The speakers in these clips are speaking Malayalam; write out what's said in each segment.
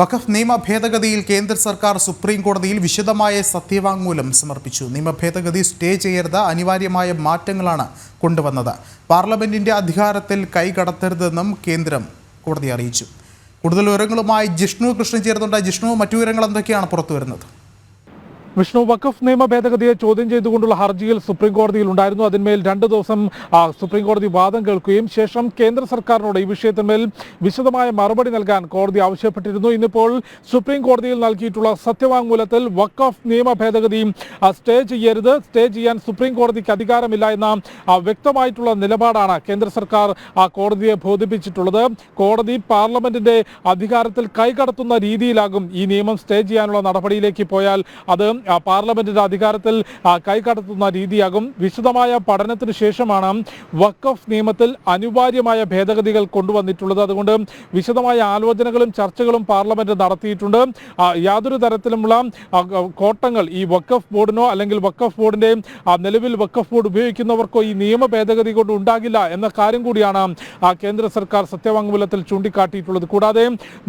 വഖഫ് നിയമ ഭേദഗതിയിൽ കേന്ദ്ര സർക്കാർ സുപ്രീം കോടതിയിൽ വിശദമായ സത്യവാങ്മൂലം സമർപ്പിച്ചു. നിയമ ഭേദഗതി സ്റ്റേ ചെയ്യരുത് അനിവാര്യമായ മാറ്റങ്ങളാണ് കൊണ്ടുവന്നത്. പാർലമെന്റിന്റെ അധികാരത്തിൽ കൈകടത്തരുതെന്നും കേന്ദ്രം കോടതി അറിയിച്ചു. കൂടുതൽ വിവരങ്ങളുമായി ജിഷ്ണു കൃഷ്ണൻ ചേർന്നുണ്ട് ജിഷ്ണു മറ്റു വിവരങ്ങൾ എന്തൊക്കെയാണ് പുറത്തു വരുന്നത് വിഷ്ണു വഖഫ് നിയമ ഭേദഗതിയെ ചോദ്യം ചെയ്തുകൊണ്ടുള്ള ഹർജിയിൽ സുപ്രീം കോടതിയിൽ ഉണ്ടായിരുന്നു. അതിന്മേൽ രണ്ട് ദിവസം സുപ്രീം കോടതി വാദം കേൾക്കുകയും ശേഷം കേന്ദ്ര സർക്കാരിനോട് ഈ വിഷയത്തിന്മേൽ വിശദമായ മറുപടി നൽകാൻ കോടതി ആവശ്യപ്പെട്ടിരുന്നു. ഇന്നിപ്പോൾ സുപ്രീം കോടതിയിൽ നൽകിയിട്ടുള്ള സത്യവാങ്മൂലത്തിൽ വഖഫ് നിയമ ഭേദഗതി സ്റ്റേ ചെയ്യരുത്. സ്റ്റേ ചെയ്യാൻ സുപ്രീം കോടതിക്ക് അധികാരമില്ല എന്ന വ്യക്തമായിട്ടുള്ള നിലപാടാണ് കേന്ദ്ര സർക്കാർ കോടതിയെ ബോധിപ്പിച്ചിട്ടുള്ളത്. കോടതി പാർലമെന്റിന്റെ അധികാരത്തിൽ കൈകടത്തുന്ന രീതിയിലാകും ഈ നിയമം സ്റ്റേ ചെയ്യാനുള്ള നടപടിയിലേക്ക് പോയാൽ. അത് പാർലമെന്റിന്റെ അധികാരത്തിൽ കൈകടത്തുന്ന രീതിയാകും. വിശദമായ പഠനത്തിന് ശേഷമാണ് വഖഫ് നിയമത്തിൽ അനിവാര്യമായ ഭേദഗതികൾ കൊണ്ടുവന്നിട്ടുള്ളത്. അതുകൊണ്ട് വിശദമായ ആലോചനകളും ചർച്ചകളും പാർലമെന്റ് നടത്തിയിട്ടുണ്ട്. യാതൊരു തരത്തിലുമുള്ള കോട്ടങ്ങൾ ഈ വഖഫ് ബോർഡിനോ അല്ലെങ്കിൽ വഖഫ് ബോർഡിന്റെ നിലവിൽ വഖഫ് ബോർഡ് ഉപയോഗിക്കുന്നവർക്കോ ഈ നിയമ ഭേദഗതി കൊണ്ട് ഉണ്ടാകില്ല എന്ന കാര്യം കൂടിയാണ് കേന്ദ്ര സർക്കാർ സത്യവാങ്മൂലത്തിൽ ചൂണ്ടിക്കാട്ടിയിട്ടുള്ളത്. കൂടാതെ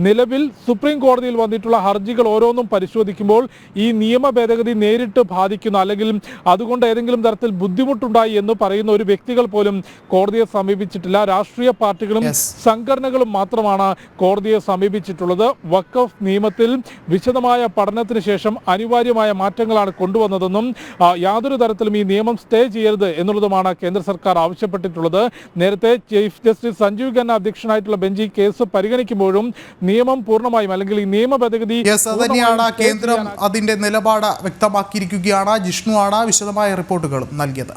നിലവിൽ സുപ്രീം കോടതിയിൽ വന്നിട്ടുള്ള ഹർജികൾ ഓരോന്നും പരിശോധിക്കുമ്പോൾ ഈ നിയമ ഭേദഗതി നേരിട്ട് ബാധിക്കുന്ന. അല്ലെങ്കിൽ അതുകൊണ്ട് ഏതെങ്കിലും തരത്തിൽ ബുദ്ധിമുട്ടുണ്ടായി എന്ന് പറയുന്ന ഒരു വ്യക്തികൾ പോലും കോടതിയെ സമീപിച്ചിട്ടില്ല. രാഷ്ട്രീയ പാർട്ടികളും സംഘടനകളും മാത്രമാണ് കോടതിയെ സമീപിച്ചിട്ടുള്ളത്. വക്കഫ് നിയമത്തിൽ വിശദമായ പഠനത്തിന് ശേഷം അനിവാര്യമായ മാറ്റങ്ങളാണ് കൊണ്ടുവന്നതെന്നും യാതൊരു തരത്തിലും ഈ നിയമം സ്റ്റേ ചെയ്യരുത് എന്നുള്ളതുമാണ് കേന്ദ്ര സർക്കാർ ആവശ്യപ്പെട്ടിട്ടുള്ളത്. നേരത്തെ ചീഫ് ജസ്റ്റിസ് സഞ്ജീവ് ഖന്ന അധ്യക്ഷനായിട്ടുള്ള ബെഞ്ച് ഈ കേസ് പരിഗണിക്കുമ്പോഴും നിയമം പൂർണമായും അല്ലെങ്കിൽ ഈ നിയമ ഭേദഗതി കേന്ദ്രം അതിന്റെ നിലപാട് വ്യക്തമാക്കിയിരിക്കുകയാണ് ജിഷ്ണു ആണ് വിശദമായ റിപ്പോർട്ടുകൾ നൽകിയത്.